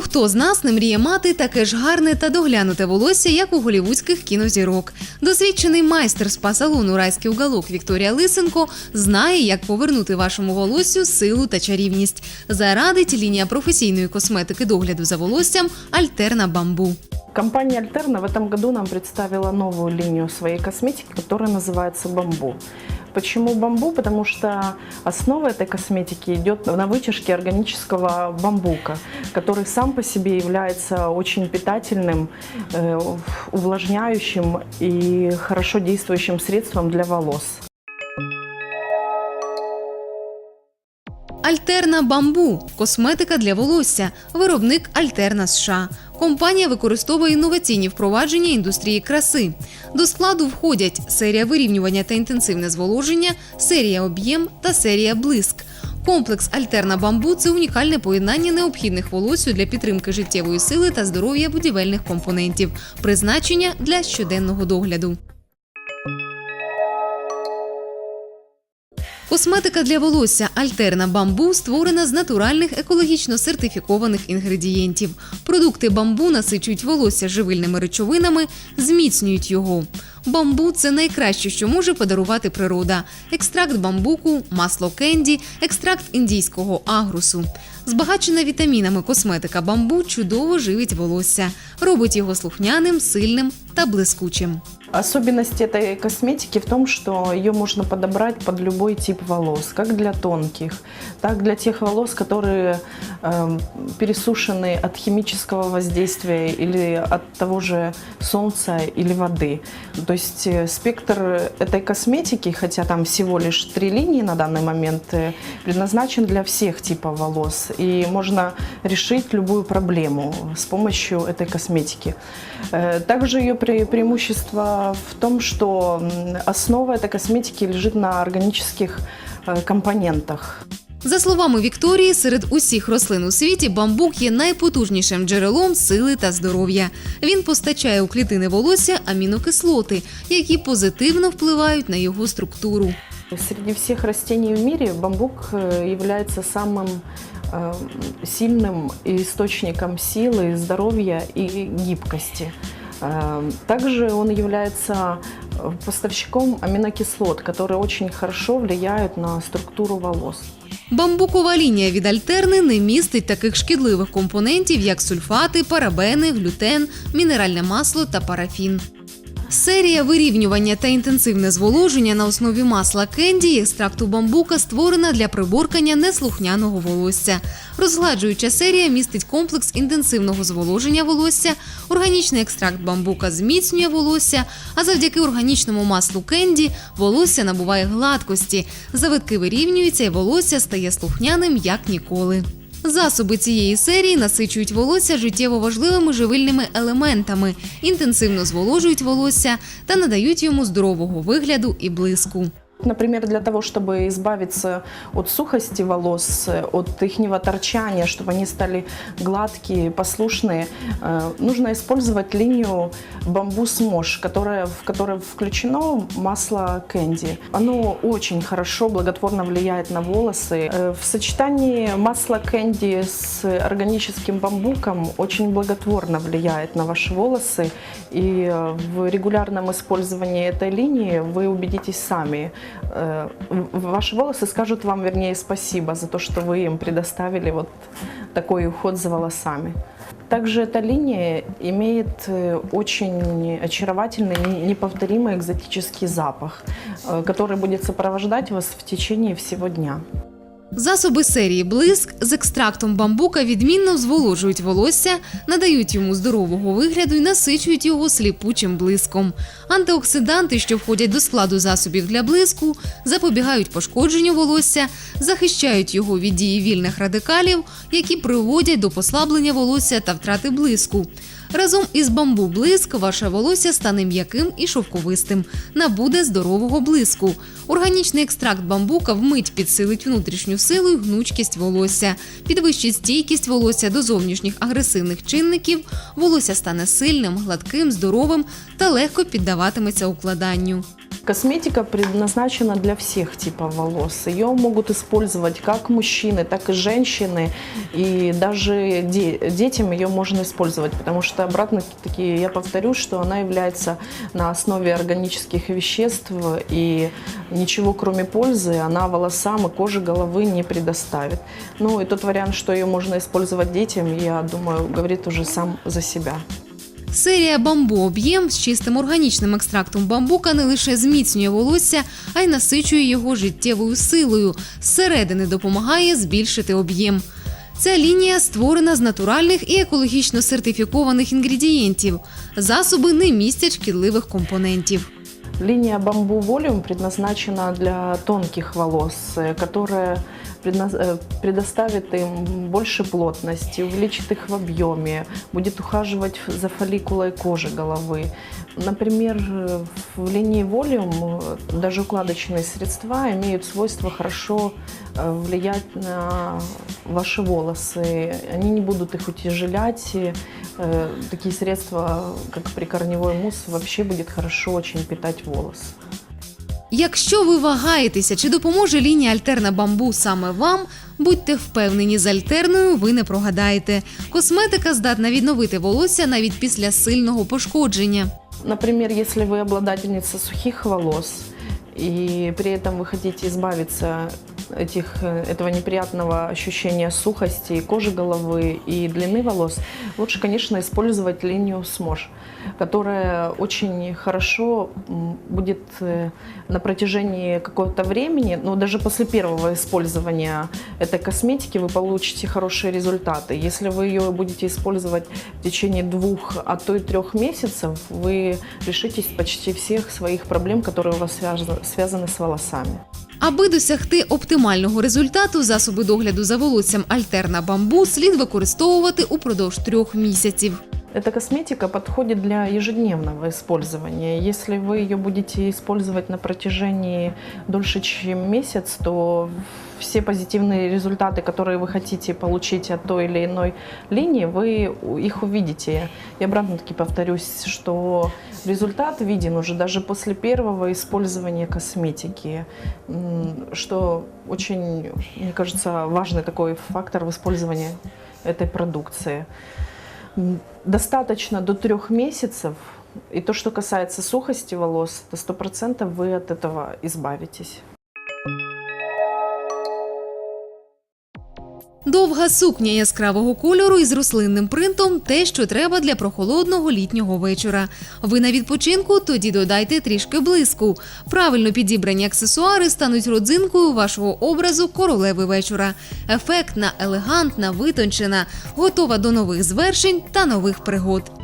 Хто з нас не мріє мати таке ж гарне та доглянуте волосся, як у голівудських кінозірок? Досвідчений майстер спа-салону Райський уголок Вікторія Лисенко знає, як повернути вашому волоссю силу та чарівність. Зарадить лінія професійної косметики догляду за волоссям Альтерна Бамбу. Компания Альтерна в этом году нам представила новую линию своей косметики, которая называется «Бамбу». Почему бамбу? Потому что основа этой косметики идет на вытяжке органического бамбука, который сам по себе является очень питательным, э, увлажняющим и хорошо действующим средством для волос. Альтерна Бамбу косметика для волосся. Виробник Альтерна США. Компанія використовує інноваційні впровадження індустрії краси. До складу входять серія вирівнювання та інтенсивне зволоження, серія об'єм та серія блиск. Комплекс Альтерна Бамбу це унікальне поєднання необхідних волоссю для підтримки життєвої сили та здоров'я будівельних компонентів, призначення для щоденного догляду. Косметика для волосся Альтерна Бамбу створена з натуральних екологічно сертифікованих інгредієнтів. Продукти бамбу насичують волосся живильними речовинами, зміцнюють його. Бамбу це найкраще, що може подарувати природа: екстракт бамбуку, масло кенді, екстракт індійського агрусу. Збагачена вітамінами косметика бамбу чудово живить волосся, робить його слухняним, сильним та блискучим. Особенность этой косметики в том, что ее можно подобрать под любой тип волос, как для тонких, так для тех волос, которые э, пересушены от химического воздействия или от того же солнца или воды. То есть э, спектр этой косметики, хотя там всего лишь три линии на данный момент, э, предназначен для всех типов волос. И можно решить любую проблему с помощью этой косметики. Э, Также ее пре- преимущество в том, что основа этой косметики лежит на органических компонентах. За словами Вікторії, серед усіх рослин у світі бамбук є найпотужнішим джерелом сили та здоров'я. Він постачає у клітини волосся амінокислоти, які позитивно впливають на його структуру. Среди всех растений в мире бамбук э, является самым э, сильным источником силы, здоровья и гибкости. Э, Также он является э, поставщиком аминокислот, которые очень хорошо влияют на структуру волос. Бамбукова лінія від альтерни не містить таких шкідливих компонентів, як сульфати, парабени, глютен, мінеральне масло та парафін. Серія вирівнювання та інтенсивне зволоження на основі масла кенді і екстракту бамбука створена для приборкання неслухняного волосся. Розгладжуюча серія містить комплекс інтенсивного зволоження волосся, органічний екстракт бамбука зміцнює волосся, а завдяки органічному маслу кенді волосся набуває гладкості, завитки вирівнюються і волосся стає слухняним як ніколи. Засоби цієї серії насичують волосся життєво важливими живильними елементами, інтенсивно зволожують волосся та надають йому здорового вигляду і блиску. Например, для того, чтобы избавиться от сухости волос, от их торчания, чтобы они стали гладкие, послушные, э, нужно использовать линию бамбу смош, которая, в которой включено масло кэнди. Оно очень хорошо, благотворно влияет на волосы. Э, В сочетании масла кэнди с органическим бамбуком очень благотворно влияет на ваши волосы. И э, в регулярном использовании этой линии вы убедитесь сами. Э, в- Ваши волосы скажут вам, вернее, спасибо за то, что вы им предоставили вот такой уход за волосами. Также эта линия имеет э, очень очаровательный, не- неповторимый экзотический запах, э, который будет сопровождать вас в течение всего дня. Засоби серії блиск з екстрактом бамбука відмінно зволожують волосся, надають йому здорового вигляду і насичують його сліпучим блиском. Антиоксиданти, що входять до складу засобів для блиску, запобігають пошкодженню волосся, захищають його від дії вільних радикалів, які приводять до послаблення волосся та втрати блиску. Разом із бамбу блиск ваше волосся стане м'яким і шовковистим, набуде здорового блиску. Органічний екстракт бамбука вмить підсилить внутрішню силу і гнучкість волосся, підвищить стійкість волосся до зовнішніх агресивних чинників. Волосся стане сильним, гладким, здоровим та легко піддаватиметься укладанню. Косметика предназначена для всех типов волос. Ее могут использовать как мужчины, так и женщины. И даже де- детям ее можно использовать, потому что, обратно-таки, я повторю, что она является на основе органических веществ. И ничего, кроме пользы, она волосам и коже головы не предоставит. Ну и тот вариант, что ее можно использовать детям, я думаю, говорит уже сам за себя. Серія бамбу об'єм з чистим органічним екстрактом бамбука не лише зміцнює волосся, а й насичує його життєвою силою. Зсередини допомагає збільшити об'єм. Ця лінія створена з натуральних і екологічно сертифікованих інгредієнтів. Засоби не містять шкідливих компонентів. Линия бамбу волюм предназначена для тонких волос, предна- э, предоставит им больше плотности, увеличит их в объеме, будет ухаживать за фолликулой кожи головы. Например, э, в линии волюм э, даже укладочные средства имеют свойство хорошо э, влиять на ваши волосы. Они не будут их утяжелять. и, э, Такие средства, как прикорневой мусс, вообще будет хорошо очень питать волос. Якщо ви вагаєтеся, чи допоможе лінія Альтерна Бамбу саме вам, будьте впевнені, з альтерною ви не прогадаєте. Косметика здатна відновити волосся навіть після сильного пошкодження. Например, если вы обладательница сухих волос, и при этом вы хотите избавиться Этих, э, этого неприятного ощущения сухости кожи головы и длины волос, лучше, конечно, использовать линию СМОЖ, которая очень хорошо будет э, на протяжении какого-то времени, но даже после первого использования этой косметики вы получите хорошие результаты. Если вы ее будете использовать в течение двух, а то и трех месяцев, вы лишитесь почти всех своих проблем, которые у вас связаны, связаны с волосами. Аби досягти оптимального результату, засоби догляду за волоссям Альтерна Бамбу слід використовувати упродовж трьох місяців. Эта косметика подходит для ежедневного использования. Если вы ее будете использовать на протяжении дольше, чем месяц, то все позитивные результаты, которые вы хотите получить от той или иной линии, вы их увидите. И обратно-таки повторюсь, что результат виден уже даже после первого использования косметики, что очень, мне кажется, важный такой фактор в использовании этой продукции. Достаточно до трех месяцев. И то, что касается сухости волос, то сто процентов вы от этого избавитесь. Довга сукня яскравого кольору із рослинним принтом те, що треба для прохолодного літнього вечора. Ви на відпочинку, тоді додайте трішки блиску. Правильно підібрані аксесуари стануть родзинкою вашого образу королеви вечора. Ефектна, елегантна, витончена, готова до нових звершень та нових пригод.